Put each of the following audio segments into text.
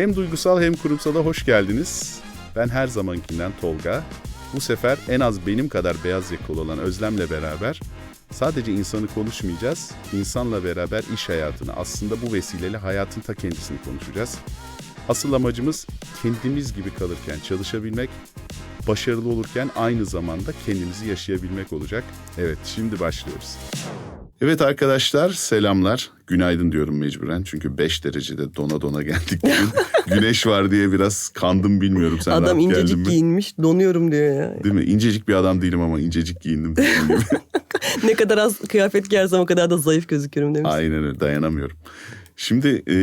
Hem duygusal hem kurumsala hoş geldiniz. Ben her zamankinden Tolga. Bu sefer en az benim kadar beyaz yakalı olan Özlem'le beraber sadece insanı konuşmayacağız, insanla beraber iş hayatını, aslında bu vesileyle hayatın ta kendisini konuşacağız. Asıl amacımız kendimiz gibi kalırken çalışabilmek, başarılı olurken aynı zamanda kendimizi yaşayabilmek olacak. Evet, şimdi başlıyoruz. Evet arkadaşlar selamlar. Günaydın diyorum mecburen çünkü 5 derecede dona dona geldik bugün. Güneş var diye biraz kandım bilmiyorum sen Adam incecik mi? giyinmiş donuyorum diyor ya. Değil mi? İncecik bir adam değilim ama incecik giyindim. ne kadar az kıyafet giyersem o kadar da zayıf gözüküyorum demiş. Aynen öyle dayanamıyorum. Şimdi e,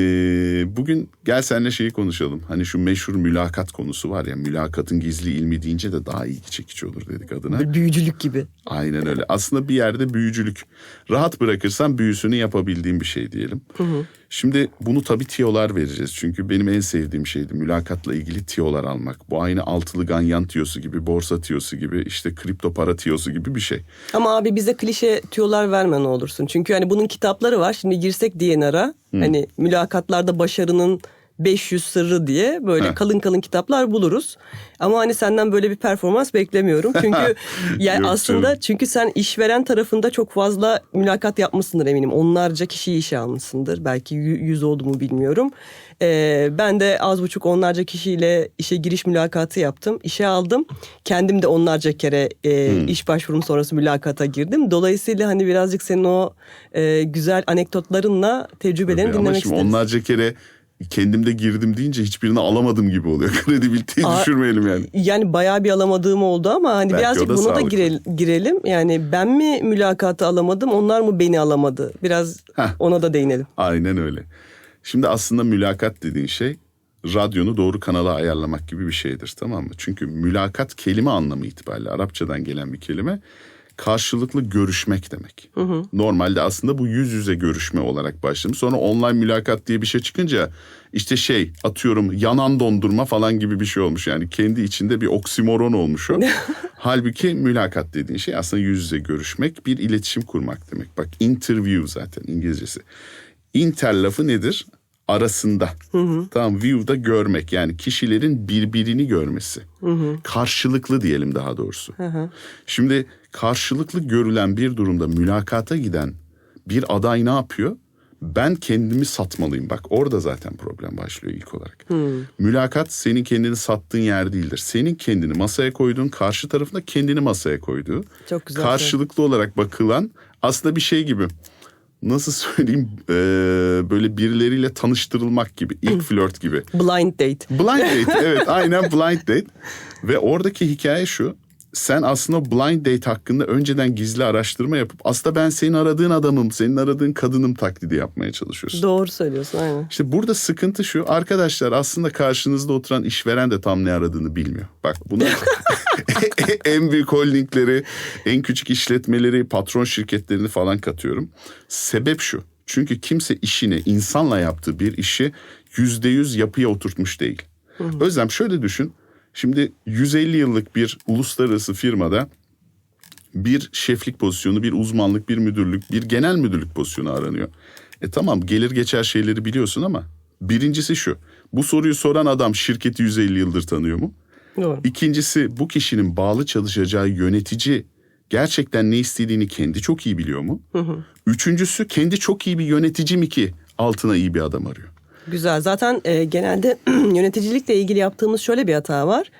bugün gel seninle şeyi konuşalım. Hani şu meşhur mülakat konusu var ya mülakatın gizli ilmi deyince de daha ilgi çekici olur dedik adına. Büyücülük gibi. Aynen öyle. Aslında bir yerde büyücülük. Rahat bırakırsan büyüsünü yapabildiğim bir şey diyelim. Şimdi bunu tabii tiyolar vereceğiz. Çünkü benim en sevdiğim şeydi mülakatla ilgili tiyolar almak. Bu aynı altılı ganyan tiyosu gibi, borsa tiyosu gibi, işte kripto para tiyosu gibi bir şey. Ama abi bize klişe tüyolar verme ne olursun. Çünkü hani bunun kitapları var. Şimdi girsek DNR'a hani mülakatlarda başarının 500 sırrı diye böyle Heh. kalın kalın kitaplar buluruz. Ama hani senden böyle bir performans beklemiyorum. Çünkü yani Yok aslında canım. çünkü sen işveren tarafında çok fazla mülakat yapmışsındır eminim. Onlarca kişiyi işe almışsındır. Belki yü- yüz oldu mu bilmiyorum. Ee, ben de az buçuk onlarca kişiyle işe giriş mülakatı yaptım. İşe aldım. Kendim de onlarca kere e, iş başvurum sonrası mülakata girdim. Dolayısıyla hani birazcık senin o e, güzel anekdotlarınla tecrübelerini Tabii dinlemek isteriz. onlarca kere kendimde girdim deyince hiçbirini alamadım gibi oluyor. Kredibiliteyi Aa, düşürmeyelim yani. Yani bayağı bir alamadığım oldu ama hani Belki birazcık da bunu da sağlıklı. girel- girelim. Yani ben mi mülakatı alamadım, onlar mı beni alamadı? Biraz Heh. ona da değinelim. Aynen öyle. Şimdi aslında mülakat dediğin şey radyonu doğru kanala ayarlamak gibi bir şeydir tamam mı? Çünkü mülakat kelime anlamı itibariyle Arapçadan gelen bir kelime karşılıklı görüşmek demek. Normalde aslında bu yüz yüze görüşme olarak başlamış. Sonra online mülakat diye bir şey çıkınca işte şey atıyorum yanan dondurma falan gibi bir şey olmuş. Yani kendi içinde bir oksimoron olmuş o. Halbuki mülakat dediğin şey aslında yüz yüze görüşmek, bir iletişim kurmak demek. Bak interview zaten İngilizcesi. Inter lafı nedir? Arasında. Tamam view'da görmek yani kişilerin birbirini görmesi. Karşılıklı diyelim daha doğrusu. Şimdi karşılıklı görülen bir durumda mülakata giden bir aday ne yapıyor? Ben kendimi satmalıyım. Bak orada zaten problem başlıyor ilk olarak. Mülakat senin kendini sattığın yer değildir. Senin kendini masaya koyduğun, karşı tarafında kendini masaya koyduğu. Çok güzel Karşılıklı olarak bakılan aslında bir şey gibi. Nasıl söyleyeyim eee, böyle birileriyle tanıştırılmak gibi ilk flört gibi. Blind date. Blind date evet aynen blind date. Ve oradaki hikaye şu. Sen aslında blind date hakkında önceden gizli araştırma yapıp aslında ben senin aradığın adamım, senin aradığın kadınım taklidi yapmaya çalışıyorsun. Doğru söylüyorsun aynen. İşte burada sıkıntı şu. Arkadaşlar aslında karşınızda oturan işveren de tam ne aradığını bilmiyor. Bak buna en büyük holdingleri, en küçük işletmeleri, patron şirketlerini falan katıyorum. Sebep şu. Çünkü kimse işini insanla yaptığı bir işi yüzde yüz yapıya oturtmuş değil. Özlem şöyle düşün. Şimdi 150 yıllık bir uluslararası firmada bir şeflik pozisyonu, bir uzmanlık, bir müdürlük, bir genel müdürlük pozisyonu aranıyor. E tamam gelir geçer şeyleri biliyorsun ama birincisi şu. Bu soruyu soran adam şirketi 150 yıldır tanıyor mu? Doğru. İkincisi bu kişinin bağlı çalışacağı yönetici gerçekten ne istediğini kendi çok iyi biliyor mu? Üçüncüsü kendi çok iyi bir yönetici mi ki altına iyi bir adam arıyor? Güzel. Zaten e, genelde yöneticilikle ilgili yaptığımız şöyle bir hata var.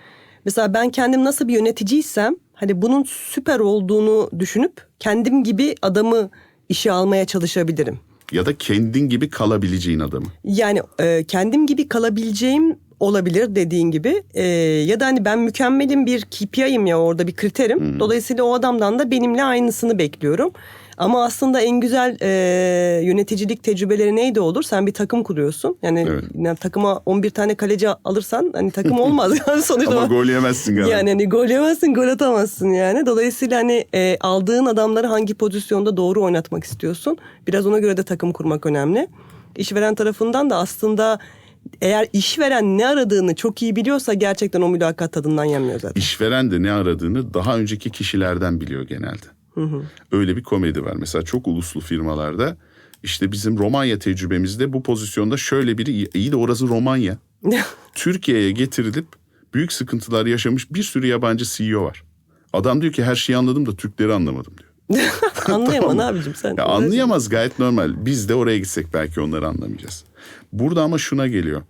Mesela ben kendim nasıl bir yöneticiysem hani bunun süper olduğunu düşünüp kendim gibi adamı işe almaya çalışabilirim. Ya da kendin gibi kalabileceğin adamı. Yani e, kendim gibi kalabileceğim olabilir dediğin gibi E, ya da hani ben mükemmelim bir KPI'yim ya orada bir kriterim. Dolayısıyla o adamdan da benimle aynısını bekliyorum. Ama aslında en güzel e, yöneticilik tecrübeleri neydi olur? Sen bir takım kuruyorsun. Yani, Evet. yani takıma 11 tane kaleci alırsan hani takım olmaz. Yani sonuçta Ama gol yemezsin galiba. yani hani gol yemezsin, gol atamazsın yani. Dolayısıyla hani e, aldığın adamları hangi pozisyonda doğru oynatmak istiyorsun? Biraz ona göre de takım kurmak önemli. İşveren tarafından da aslında eğer işveren ne aradığını çok iyi biliyorsa gerçekten o mülakat tadından yenmiyor zaten. İşveren de ne aradığını daha önceki kişilerden biliyor genelde. Öyle bir komedi var. Mesela çok uluslu firmalarda işte bizim Romanya tecrübemizde bu pozisyonda şöyle biri iyi de orası Romanya. Türkiye'ye getirilip büyük sıkıntılar yaşamış bir sürü yabancı CEO var. Adam diyor ki her şeyi anladım da Türkleri anlamadım diyor. Anlayamam Tamam. abicim sen. Ya anlayamaz gayet normal. Biz de oraya gitsek belki onları anlamayacağız. Burada ama şuna geliyor.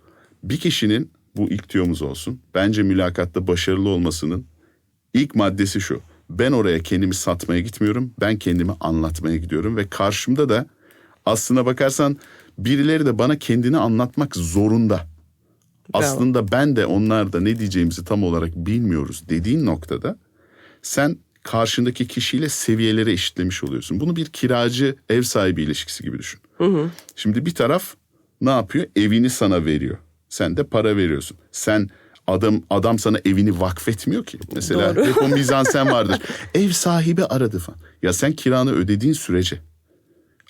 Bir kişinin bu ilk tüyomuz olsun. Bence mülakatta başarılı olmasının ilk maddesi şu. Ben oraya kendimi satmaya gitmiyorum. Ben kendimi anlatmaya gidiyorum ve karşımda da aslına bakarsan birileri de bana kendini anlatmak zorunda. Aslında ben de onlar da ne diyeceğimizi tam olarak bilmiyoruz dediğin noktada sen karşındaki kişiyle seviyeleri eşitlemiş oluyorsun. Bunu bir kiracı ev sahibi ilişkisi gibi düşün. Şimdi bir taraf ne yapıyor? Evini sana veriyor. Sen de para veriyorsun. Sen adam adam sana evini vakfetmiyor ki. Mesela Doğru. hep o mizansen vardır. Ev sahibi aradı falan. Ya sen kiranı ödediğin sürece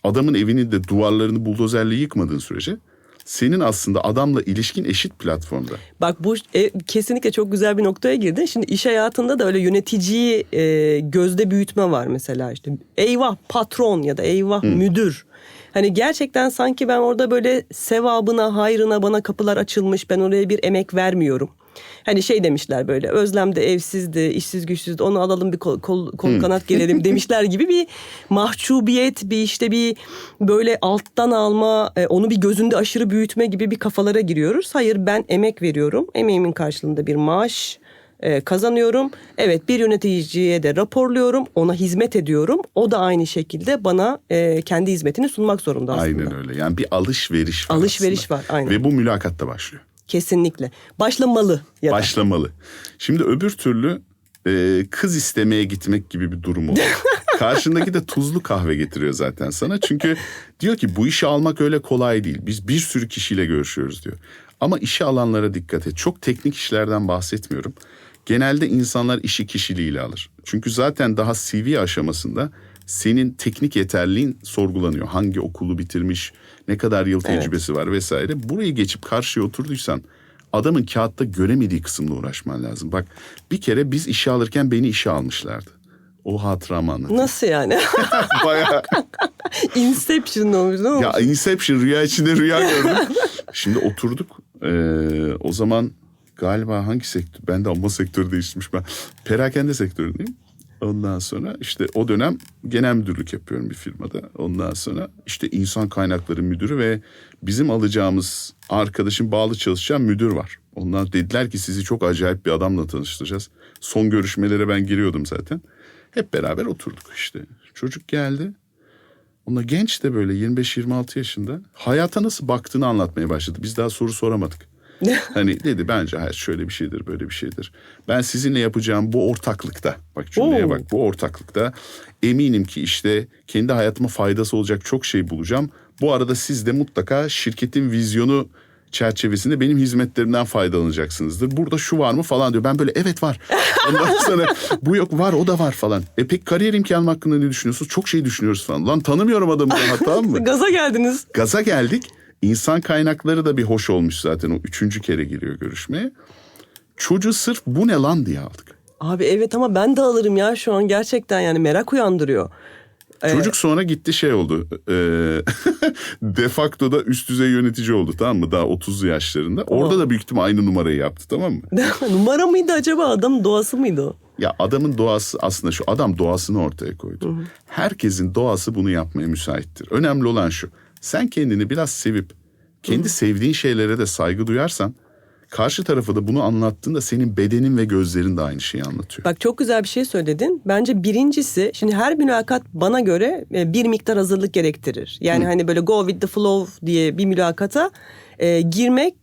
adamın evini de duvarlarını buldozerle yıkmadığın sürece senin aslında adamla ilişkin eşit platformda. Bak bu e, kesinlikle çok güzel bir noktaya girdin. Şimdi iş hayatında da öyle yöneticiyi e, gözde büyütme var mesela işte. Eyvah patron ya da eyvah müdür. Hani gerçekten sanki ben orada böyle sevabına, hayrına bana kapılar açılmış. Ben oraya bir emek vermiyorum. Hani şey demişler böyle Özlem de evsizdi, işsiz güçsüzdü onu alalım bir kol, kol, kol kanat gelelim demişler gibi bir mahcubiyet, bir işte bir böyle alttan alma, e, onu bir gözünde aşırı büyütme gibi bir kafalara giriyoruz. Hayır ben emek veriyorum, emeğimin karşılığında bir maaş e, kazanıyorum. Evet bir yöneticiye de raporluyorum, ona hizmet ediyorum. O da aynı şekilde bana e, kendi hizmetini sunmak zorunda aslında. Aynen öyle. Yani bir alışveriş var Alışveriş aslında. var, aynen. Ve bu mülakatta başlıyor. Kesinlikle. Başlamalı ya da. Başlamalı. Şimdi öbür türlü e, kız istemeye gitmek gibi bir durum oluyor. Karşındaki de tuzlu kahve getiriyor zaten sana. Çünkü diyor ki bu işi almak öyle kolay değil. Biz bir sürü kişiyle görüşüyoruz diyor. Ama işe alanlara dikkat et. Çok teknik işlerden bahsetmiyorum. Genelde insanlar işi kişiliğiyle alır. Çünkü zaten daha CV aşamasında senin teknik yeterliğin sorgulanıyor. Hangi okulu bitirmiş, ne kadar yıl Evet. tecrübesi var vesaire. Burayı geçip karşıya oturduysan adamın kağıtta göremediği kısımla uğraşman lazım. Bak bir kere biz işe alırken beni işe almışlardı. O hatıramı anlatayım. Nasıl yani? Bayağı Inception olmuş değil mi? ya Inception rüya içinde rüya gördüm. Şimdi oturduk. Ee, o zaman galiba hangi sektör? Ben de amma sektörü değiştirmiş ben. Perakende sektöründeyim. Ondan sonra işte o dönem genel müdürlük yapıyorum bir firmada. Ondan sonra işte insan kaynakları müdürü ve bizim alacağımız arkadaşın bağlı çalışan müdür var. Ondan dediler ki sizi çok acayip bir adamla tanıştıracağız. Son görüşmelere ben giriyordum zaten. Hep beraber oturduk işte. Çocuk geldi. Ona genç de böyle 25-26 yaşında hayata nasıl baktığını anlatmaya başladı. Biz daha soru soramadık. hani dedi bence hayat şöyle bir şeydir böyle bir şeydir. Ben sizinle yapacağım bu ortaklıkta bak cümleye Oo. bak bu ortaklıkta eminim ki işte kendi hayatıma faydası olacak çok şey bulacağım. Bu arada siz de mutlaka şirketin vizyonu çerçevesinde benim hizmetlerimden faydalanacaksınızdır. Burada şu var mı falan diyor. Ben böyle evet var. Ondan sonra bu yok var o da var falan. E peki kariyer imkanım hakkında ne düşünüyorsunuz? Çok şey düşünüyoruz falan. Lan tanımıyorum adamı tamam mı? Gaza geldiniz. Gaza geldik. İnsan kaynakları da bir hoş olmuş zaten o üçüncü kere giriyor görüşmeye. Çocuğu sırf bu ne lan diye aldık. Abi evet ama ben de alırım ya şu an gerçekten yani merak uyandırıyor. Ee, Çocuk sonra gitti şey oldu. E, de facto da üst düzey yönetici oldu tamam mı? Daha 30'lu yaşlarında. Orada da büyük ihtimal aynı numarayı yaptı tamam mı? Numara mıydı acaba adamın doğası mıydı o? Ya adamın doğası aslında şu adam doğasını ortaya koydu. Herkesin doğası bunu yapmaya müsaittir. Önemli olan şu. Sen kendini biraz sevip kendi sevdiğin şeylere de saygı duyarsan karşı tarafa da bunu anlattığında senin bedenin ve gözlerin de aynı şeyi anlatıyor. Bak çok güzel bir şey söyledin. Bence birincisi şimdi her mülakat bana göre e, bir miktar hazırlık gerektirir. Yani hani böyle go with the flow diye bir mülakata e, girmek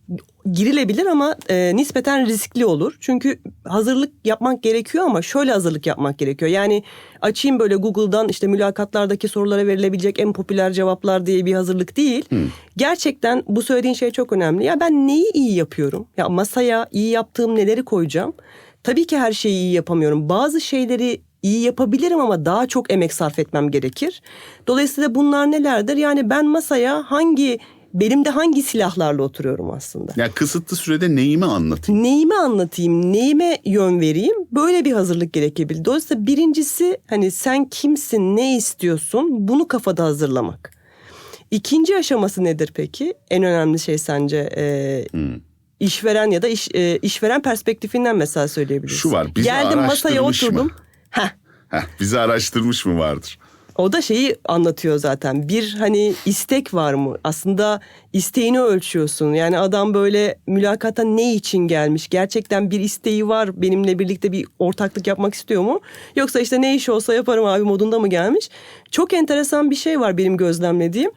girilebilir ama e, nispeten riskli olur. Çünkü hazırlık yapmak gerekiyor ama şöyle hazırlık yapmak gerekiyor. Yani açayım böyle Google'dan işte mülakatlardaki sorulara verilebilecek en popüler cevaplar diye bir hazırlık değil. Gerçekten bu söylediğin şey çok önemli. Ya ben neyi iyi yapıyorum? Ya masaya iyi yaptığım neleri koyacağım? Tabii ki her şeyi iyi yapamıyorum. Bazı şeyleri iyi yapabilirim ama daha çok emek sarf etmem gerekir. Dolayısıyla bunlar nelerdir? Yani ben masaya hangi benim de hangi silahlarla oturuyorum aslında? Ya kısıtlı sürede neyimi anlatayım? Neyimi anlatayım, neyime yön vereyim? Böyle bir hazırlık gerekebilir. Dolayısıyla birincisi hani sen kimsin, ne istiyorsun bunu kafada hazırlamak. İkinci aşaması nedir peki? En önemli şey sence e, işveren ya da iş, e, işveren perspektifinden mesela söyleyebilirsin. Şu var, bizi Geldim masaya oturdum. Heh, Heh, bizi araştırmış mı vardır? O da şeyi anlatıyor zaten. Bir hani istek var mı? Aslında isteğini ölçüyorsun. Yani adam böyle mülakata ne için gelmiş? Gerçekten bir isteği var. Benimle birlikte bir ortaklık yapmak istiyor mu? Yoksa işte ne iş olsa yaparım abi modunda mı gelmiş? Çok enteresan bir şey var benim gözlemlediğim.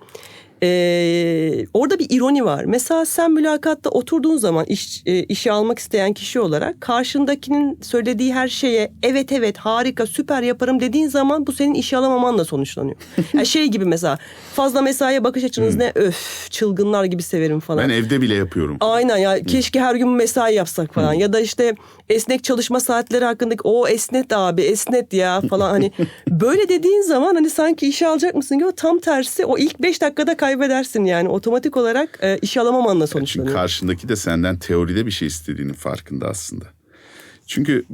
Ee, orada bir ironi var. Mesela sen mülakatta oturduğun zaman iş, e, işe almak isteyen kişi olarak karşındakinin söylediği her şeye evet evet harika süper yaparım dediğin zaman bu senin işe alamamanla sonuçlanıyor. Yani şey gibi mesela fazla mesaiye bakış açınız ne öf çılgınlar gibi severim falan. Ben evde bile yapıyorum. Aynen ya keşke her gün mesai yapsak falan ya da işte esnek çalışma saatleri hakkındaki o esnet abi esnet ya falan hani böyle dediğin zaman hani sanki işe alacak mısın gibi tam tersi o ilk beş dakikada kaybedersin yani otomatik olarak e, işe alamamanla Çünkü sonuçlanıyor. karşındaki de senden teoride bir şey istediğinin farkında aslında. Çünkü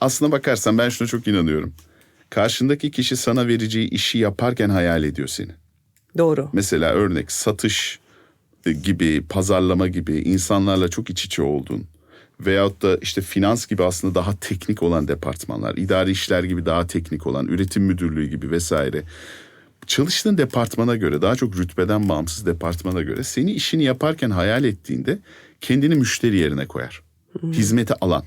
aslına bakarsan ben şuna çok inanıyorum. Karşındaki kişi sana vereceği işi yaparken hayal ediyor seni. Doğru. Mesela örnek satış gibi, pazarlama gibi insanlarla çok iç içe olduğun veyahut da işte finans gibi aslında daha teknik olan departmanlar, idari işler gibi daha teknik olan, üretim müdürlüğü gibi vesaire. Çalıştığın departmana göre, daha çok rütbeden bağımsız departmana göre seni işini yaparken hayal ettiğinde kendini müşteri yerine koyar. Hizmeti alan.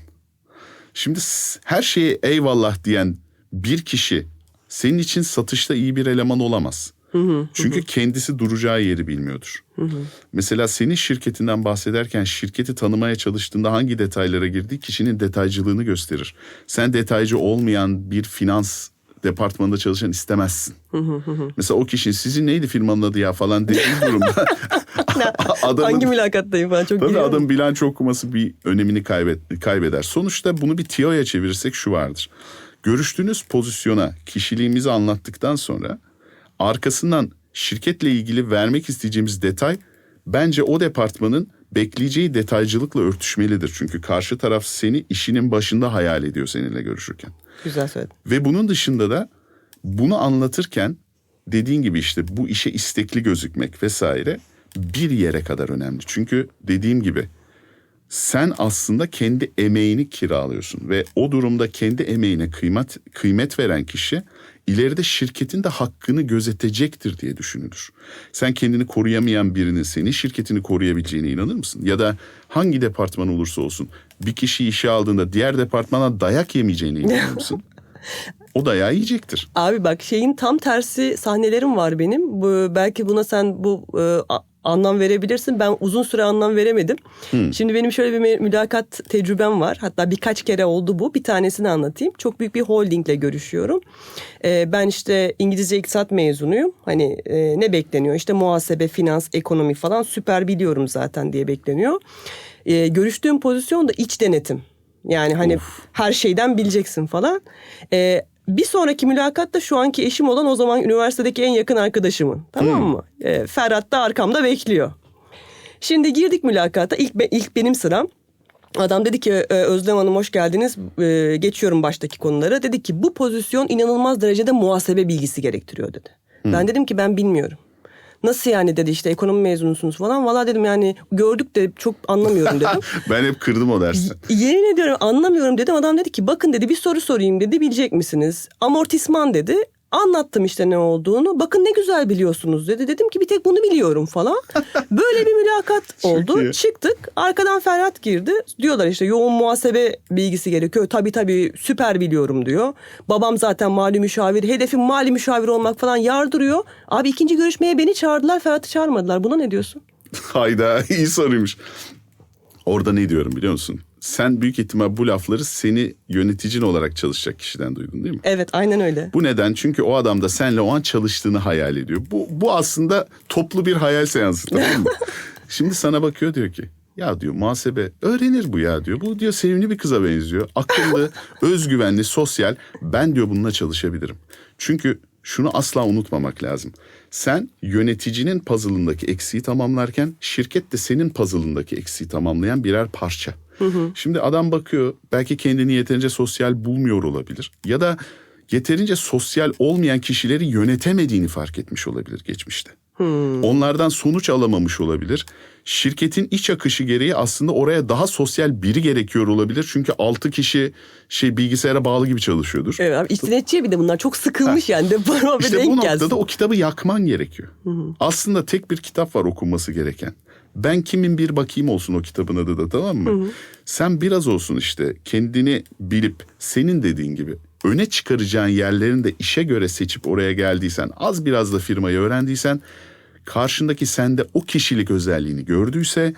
Şimdi her şeye eyvallah diyen bir kişi senin için satışta iyi bir eleman olamaz. Çünkü kendisi duracağı yeri bilmiyordur. Mesela senin şirketinden bahsederken şirketi tanımaya çalıştığında hangi detaylara girdiği kişinin detaycılığını gösterir. Sen detaycı olmayan bir finans departmanında çalışan istemezsin. Mesela o kişinin sizin neydi firmanın adı ya falan dediği durumda adamın Hangi mülakattayım falan çok Tabii adam bilanço okuması bir önemini kaybet, kaybeder. Sonuçta bunu bir tiyoya çevirirsek şu vardır. Görüştüğünüz pozisyona kişiliğimizi anlattıktan sonra arkasından şirketle ilgili vermek isteyeceğimiz detay bence o departmanın bekleyeceği detaycılıkla örtüşmelidir. Çünkü karşı taraf seni işinin başında hayal ediyor seninle görüşürken. Güzel söyledin. Ve bunun dışında da bunu anlatırken dediğin gibi işte bu işe istekli gözükmek vesaire bir yere kadar önemli. Çünkü dediğim gibi sen aslında kendi emeğini kiralıyorsun ve o durumda kendi emeğine kıymet kıymet veren kişi ileride şirketin de hakkını gözetecektir diye düşünülür. Sen kendini koruyamayan birinin senin şirketini koruyabileceğine inanır mısın? Ya da hangi departman olursa olsun bir kişi işe aldığında diğer departmana dayak yemeyeceğine inanır mısın? O dayağı yiyecektir. Abi bak şeyin tam tersi sahnelerim var benim. Bu, belki buna sen bu e, anlam verebilirsin. Ben uzun süre anlam veremedim. Şimdi benim şöyle bir mü- mülakat tecrübem var. Hatta birkaç kere oldu bu. Bir tanesini anlatayım. Çok büyük bir holdingle görüşüyorum. E, ben işte İngilizce iktisat mezunuyum. Hani e, ne bekleniyor? İşte muhasebe, finans, ekonomi falan süper biliyorum zaten diye bekleniyor. E, görüştüğüm pozisyon da iç denetim. Yani hani her şeyden bileceksin falan. Ee, bir sonraki mülakatta şu anki eşim olan o zaman üniversitedeki en yakın arkadaşımın. Tamam mı? Ee, Ferhat da arkamda bekliyor. Şimdi girdik mülakata. İlk, be- ilk benim sıram. Adam dedi ki "E, Özlem Hanım hoş geldiniz. Ee, geçiyorum baştaki konulara. Dedi ki bu pozisyon inanılmaz derecede muhasebe bilgisi gerektiriyor dedi. Ben dedim ki ben bilmiyorum. Nasıl yani dedi işte ekonomi mezunusunuz falan. Valla dedim yani gördük de çok anlamıyorum dedim. Ben hep kırdım o dersi. Yemin ediyorum anlamıyorum dedim. Adam dedi ki bakın dedi bir soru sorayım dedi bilecek misiniz? Amortisman dedi. Anlattım işte ne olduğunu. Bakın ne güzel biliyorsunuz dedi. Dedim ki bir tek bunu biliyorum falan. Böyle bir mülakat oldu. iyi. Çıktık. Arkadan Ferhat girdi. Diyorlar işte yoğun muhasebe bilgisi gerekiyor. Tabii tabii süper biliyorum diyor. Babam zaten mali müşavir. Hedefim mali müşavir olmak falan yardırıyor. Abi ikinci görüşmeye beni çağırdılar. Ferhat'ı çağırmadılar. Buna ne diyorsun? Hayda iyi soruymuş. Orada ne diyorum biliyor musun? Sen büyük ihtimal bu lafları seni yöneticin olarak çalışacak kişiden duydun değil mi? Evet aynen öyle. Bu neden? Çünkü o adam da senle o an çalıştığını hayal ediyor. Bu, bu aslında toplu bir hayal seansı tamam mı? Şimdi sana bakıyor diyor ki ya diyor muhasebe öğrenir bu ya diyor. Bu diyor sevimli bir kıza benziyor. Akıllı, özgüvenli, sosyal. Ben diyor bununla çalışabilirim. Çünkü şunu asla unutmamak lazım. Sen yöneticinin puzzle'ındaki eksiği tamamlarken şirket de senin puzzle'ındaki eksiği tamamlayan birer parça. Şimdi adam bakıyor belki kendini yeterince sosyal bulmuyor olabilir. Ya da yeterince sosyal olmayan kişileri yönetemediğini fark etmiş olabilir geçmişte. Onlardan sonuç alamamış olabilir. Şirketin iç akışı gereği aslında oraya daha sosyal biri gerekiyor olabilir. Çünkü 6 kişi şey bilgisayara bağlı gibi çalışıyordur. Evet abi içtenetçi bir de bunlar çok sıkılmış yani de İşte denk bu gelsin. noktada o kitabı yakman gerekiyor. Aslında tek bir kitap var okunması gereken. Ben kimin bir bakayım olsun o kitabın adı da tamam mı? Sen biraz olsun işte kendini bilip senin dediğin gibi öne çıkaracağın yerlerini de işe göre seçip oraya geldiysen az biraz da firmayı öğrendiysen karşındaki sende o kişilik özelliğini gördüyse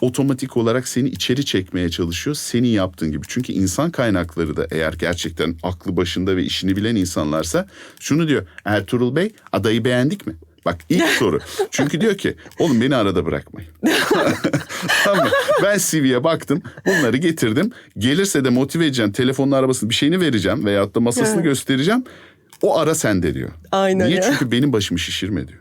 otomatik olarak seni içeri çekmeye çalışıyor senin yaptığın gibi. Çünkü insan kaynakları da eğer gerçekten aklı başında ve işini bilen insanlarsa şunu diyor Ertuğrul Bey adayı beğendik mi? Bak ilk soru. Çünkü diyor ki oğlum beni arada bırakmayın. tamam mı? Ben CV'ye baktım bunları getirdim. Gelirse de motive edeceğim telefonun arabasını bir şeyini vereceğim veyahut da masasını Evet. göstereceğim. O ara sende diyor. Aynen Niye? ya. Çünkü benim başımı şişirme diyor.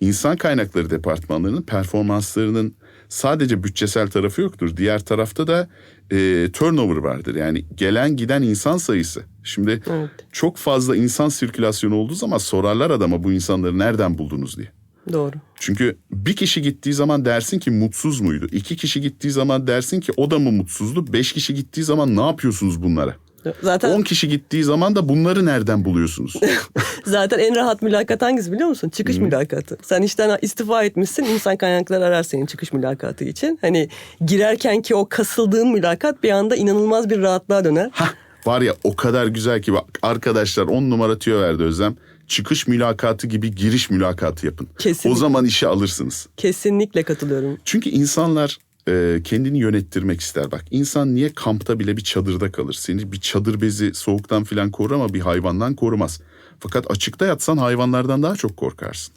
İnsan kaynakları departmanlarının performanslarının sadece bütçesel tarafı yoktur. Diğer tarafta da e, turnover vardır. Yani gelen giden insan sayısı. Şimdi Evet. çok fazla insan sirkülasyonu olduğu zaman sorarlar adama bu insanları nereden buldunuz diye. Doğru. Çünkü bir kişi gittiği zaman dersin ki mutsuz muydu? İki kişi gittiği zaman dersin ki o da mı mutsuzdu? Beş kişi gittiği zaman ne yapıyorsunuz bunlara? Zaten On kişi gittiği zaman da bunları nereden buluyorsunuz? zaten en rahat mülakat hangisi biliyor musun? Çıkış mülakatı. Sen işten istifa etmişsin. insan kaynakları arar senin çıkış mülakatı için. Hani girerken ki o kasıldığın mülakat bir anda inanılmaz bir rahatlığa döner. Hah, var ya o kadar güzel ki bak arkadaşlar on numara tüyo verdi Özlem. Çıkış mülakatı gibi giriş mülakatı yapın. Kesinlikle. O zaman işe alırsınız. Kesinlikle katılıyorum. Çünkü insanlar e, kendini yönettirmek ister. Bak insan niye kampta bile bir çadırda kalır? Seni bir çadır bezi soğuktan filan korur ama bir hayvandan korumaz. Fakat açıkta yatsan hayvanlardan daha çok korkarsın.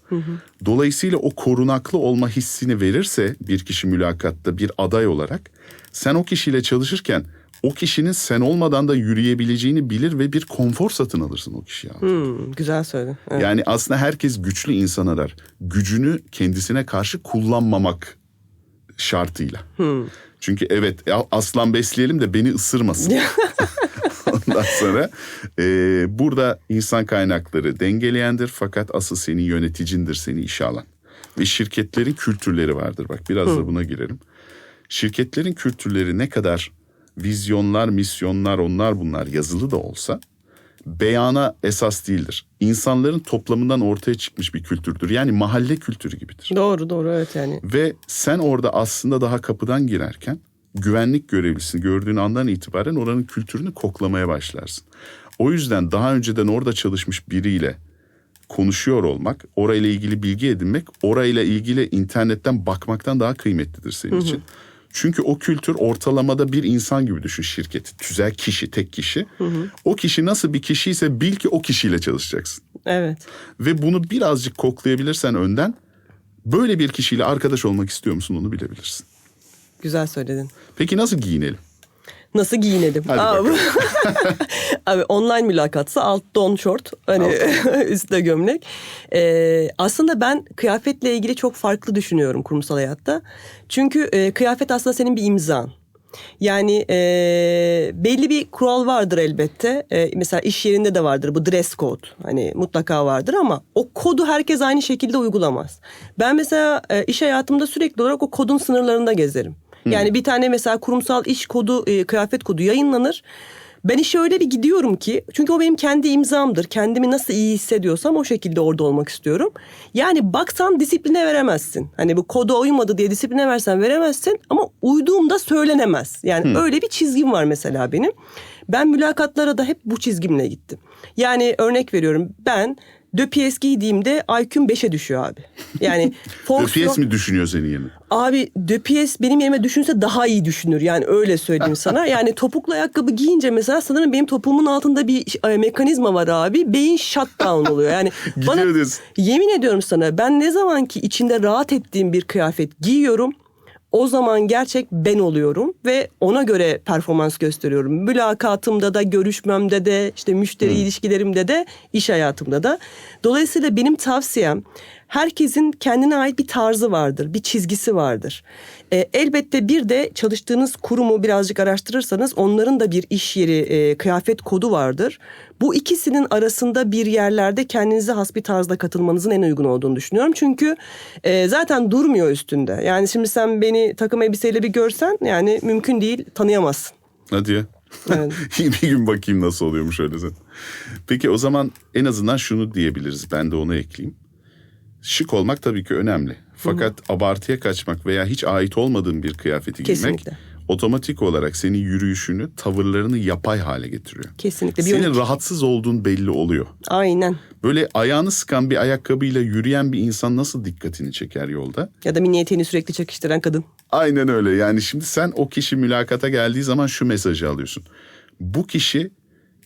Dolayısıyla o korunaklı olma hissini verirse bir kişi mülakatta bir aday olarak sen o kişiyle çalışırken o kişinin sen olmadan da yürüyebileceğini bilir ve bir konfor satın alırsın o kişiye. Hmm, güzel söyledin. Evet. Yani aslında herkes güçlü insan arar. Gücünü kendisine karşı kullanmamak şartıyla. Çünkü evet ya aslan besleyelim de beni ısırmasın. Ondan sonra e, burada insan kaynakları dengeleyendir fakat asıl senin yöneticindir seni işe alan. Ve şirketlerin kültürleri vardır bak biraz da buna girelim. Şirketlerin kültürleri ne kadar vizyonlar, misyonlar onlar bunlar yazılı da olsa beyana esas değildir. İnsanların toplamından ortaya çıkmış bir kültürdür. Yani mahalle kültürü gibidir. Doğru doğru evet yani. Ve sen orada aslında daha kapıdan girerken güvenlik görevlisini gördüğün andan itibaren oranın kültürünü koklamaya başlarsın. O yüzden daha önceden orada çalışmış biriyle konuşuyor olmak, orayla ilgili bilgi edinmek, orayla ilgili internetten bakmaktan daha kıymetlidir senin için. Çünkü o kültür ortalamada bir insan gibi düşün şirketi. Tüzel kişi, tek kişi. O kişi nasıl bir kişiyse bil ki o kişiyle çalışacaksın. Evet. Ve bunu birazcık koklayabilirsen önden böyle bir kişiyle arkadaş olmak istiyor musun onu bilebilirsin. Güzel söyledin. Peki nasıl giyinelim? Nasıl giyinelim? Abi, abi online mülakatsa alt don short hani üstte gömlek. Ee, aslında ben kıyafetle ilgili çok farklı düşünüyorum kurumsal hayatta. Çünkü e, kıyafet aslında senin bir imzan. Yani e, belli bir kural vardır elbette. E, mesela iş yerinde de vardır bu dress code. Hani mutlaka vardır ama o kodu herkes aynı şekilde uygulamaz. Ben mesela e, iş hayatımda sürekli olarak o kodun sınırlarında gezerim. Yani bir tane mesela kurumsal iş kodu, e, kıyafet kodu yayınlanır. Ben işe öyle bir gidiyorum ki çünkü o benim kendi imzamdır. Kendimi nasıl iyi hissediyorsam o şekilde orada olmak istiyorum. Yani baksan disipline veremezsin. Hani bu koda uymadı diye disipline versen veremezsin ama uyduğumda söylenemez. Yani öyle bir çizgim var mesela benim. Ben mülakatlara da hep bu çizgimle gittim. Yani örnek veriyorum ben Döpiyes giydiğimde IQ'm 5'e düşüyor abi. Yani fonksiyon... Öpiyes mi düşünüyor senin yerine? Abi Döpiyes benim yerime düşünse daha iyi düşünür. Yani öyle söyleyeyim sana. Yani topuklu ayakkabı giyince mesela sanırım benim topuğumun altında bir e, mekanizma var abi. Beyin shutdown oluyor. Yani bana yemin ediyorum sana ben ne zaman ki içinde rahat ettiğim bir kıyafet giyiyorum o zaman gerçek ben oluyorum ve ona göre performans gösteriyorum. Mülakatımda da, görüşmemde de, işte müşteri ilişkilerimde de, iş hayatımda da. Dolayısıyla benim tavsiyem herkesin kendine ait bir tarzı vardır, bir çizgisi vardır. E, elbette bir de çalıştığınız kurumu birazcık araştırırsanız onların da bir iş yeri e, kıyafet kodu vardır. Bu ikisinin arasında bir yerlerde kendinize has bir tarzda katılmanızın en uygun olduğunu düşünüyorum. Çünkü e, zaten durmuyor üstünde. Yani şimdi sen beni takım elbiseyle bir görsen yani mümkün değil tanıyamazsın. Hadi ya. Evet. bir gün bakayım nasıl oluyormuş öyle sen. Peki o zaman en azından şunu diyebiliriz. Ben de onu ekleyeyim. Şık olmak tabii ki önemli. Fakat abartıya kaçmak veya hiç ait olmadığın bir kıyafeti giymek Kesinlikle. Otomatik olarak senin yürüyüşünü, tavırlarını yapay hale getiriyor. Kesinlikle. Bir Senin rahatsız olduğun belli oluyor. Aynen. Böyle ayağını sıkan bir ayakkabıyla yürüyen bir insan nasıl dikkatini çeker yolda? Ya da mini eteğini sürekli çekiştiren kadın. Aynen öyle. Yani şimdi sen o kişi mülakata geldiği zaman şu mesajı alıyorsun. Bu kişi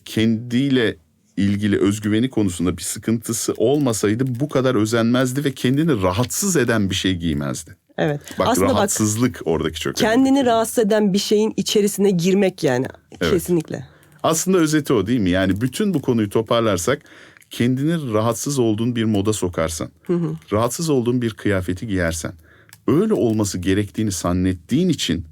kendiyle ilgili özgüveni konusunda bir sıkıntısı olmasaydı bu kadar özenmezdi ve kendini rahatsız eden bir şey giymezdi. Evet. Bak Aslında bak rahatsızlık oradaki çok önemli. kendini rahatsız eden bir şeyin içerisine girmek yani. Evet. Kesinlikle. Aslında özeti o değil mi? Yani bütün bu konuyu toparlarsak kendini rahatsız olduğun bir moda sokarsan, rahatsız olduğun bir kıyafeti giyersen, öyle olması gerektiğini zannettiğin için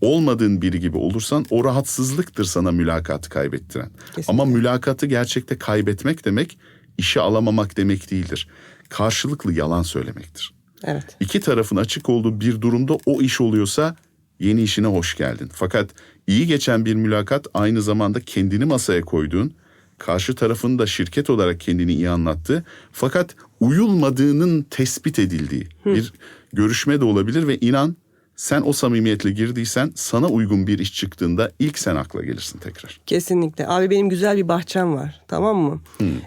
olmadığın biri gibi olursan o rahatsızlıktır sana mülakatı kaybettiren. Kesinlikle. Ama mülakatı gerçekte kaybetmek demek işe alamamak demek değildir. Karşılıklı yalan söylemektir. Evet. İki tarafın açık olduğu bir durumda o iş oluyorsa yeni işine hoş geldin. Fakat iyi geçen bir mülakat aynı zamanda kendini masaya koyduğun, karşı tarafın da şirket olarak kendini iyi anlattığı fakat uyulmadığının tespit edildiği bir görüşme de olabilir ve inan sen o samimiyetle girdiysen sana uygun bir iş çıktığında ilk sen akla gelirsin tekrar. Kesinlikle. Abi benim güzel bir bahçem var. Tamam mı?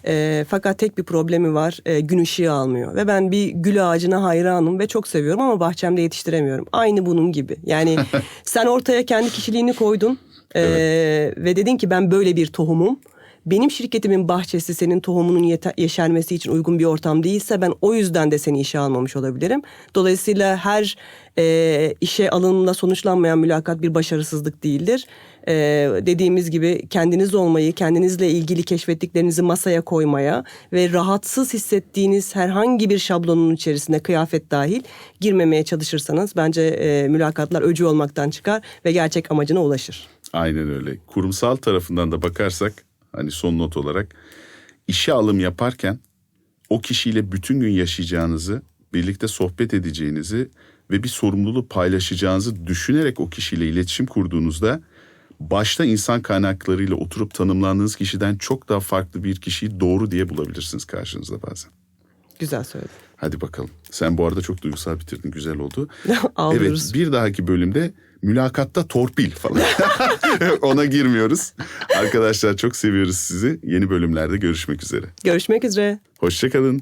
Ee, fakat tek bir problemi var. Ee, gün ışığı almıyor. Ve ben bir gül ağacına hayranım ve çok seviyorum ama bahçemde yetiştiremiyorum. Aynı bunun gibi. Yani sen ortaya kendi kişiliğini koydun. ee, Ve dedin ki ben böyle bir tohumum. Benim şirketimin bahçesi senin tohumunun yete- yeşermesi için uygun bir ortam değilse ben o yüzden de seni işe almamış olabilirim. Dolayısıyla her e, işe alımla sonuçlanmayan mülakat bir başarısızlık değildir. E, dediğimiz gibi kendiniz olmayı, kendinizle ilgili keşfettiklerinizi masaya koymaya ve rahatsız hissettiğiniz herhangi bir şablonun içerisine kıyafet dahil girmemeye çalışırsanız bence e, mülakatlar öcü olmaktan çıkar ve gerçek amacına ulaşır. Aynen öyle. Kurumsal tarafından da bakarsak hani son not olarak işe alım yaparken o kişiyle bütün gün yaşayacağınızı, birlikte sohbet edeceğinizi ve bir sorumluluğu paylaşacağınızı düşünerek o kişiyle iletişim kurduğunuzda başta insan kaynaklarıyla oturup tanımlandığınız kişiden çok daha farklı bir kişiyi doğru diye bulabilirsiniz karşınızda bazen. Güzel söyledin. Hadi bakalım. Sen bu arada çok duygusal bitirdin. Güzel oldu. Evet bir dahaki bölümde mülakatta torpil falan. Ona girmiyoruz. Arkadaşlar çok seviyoruz sizi. Yeni bölümlerde görüşmek üzere. Görüşmek üzere. Hoşçakalın.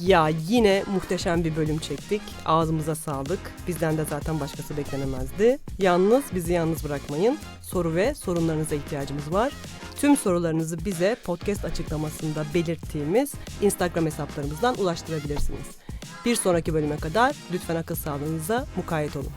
Ya yine muhteşem bir bölüm çektik. Ağzımıza sağlık. Bizden de zaten başkası beklenemezdi. Yalnız bizi yalnız bırakmayın. Soru ve sorunlarınıza ihtiyacımız var. Tüm sorularınızı bize podcast açıklamasında belirttiğimiz Instagram hesaplarımızdan ulaştırabilirsiniz. Bir sonraki bölüme kadar lütfen akıl sağlığınıza mukayyet olun.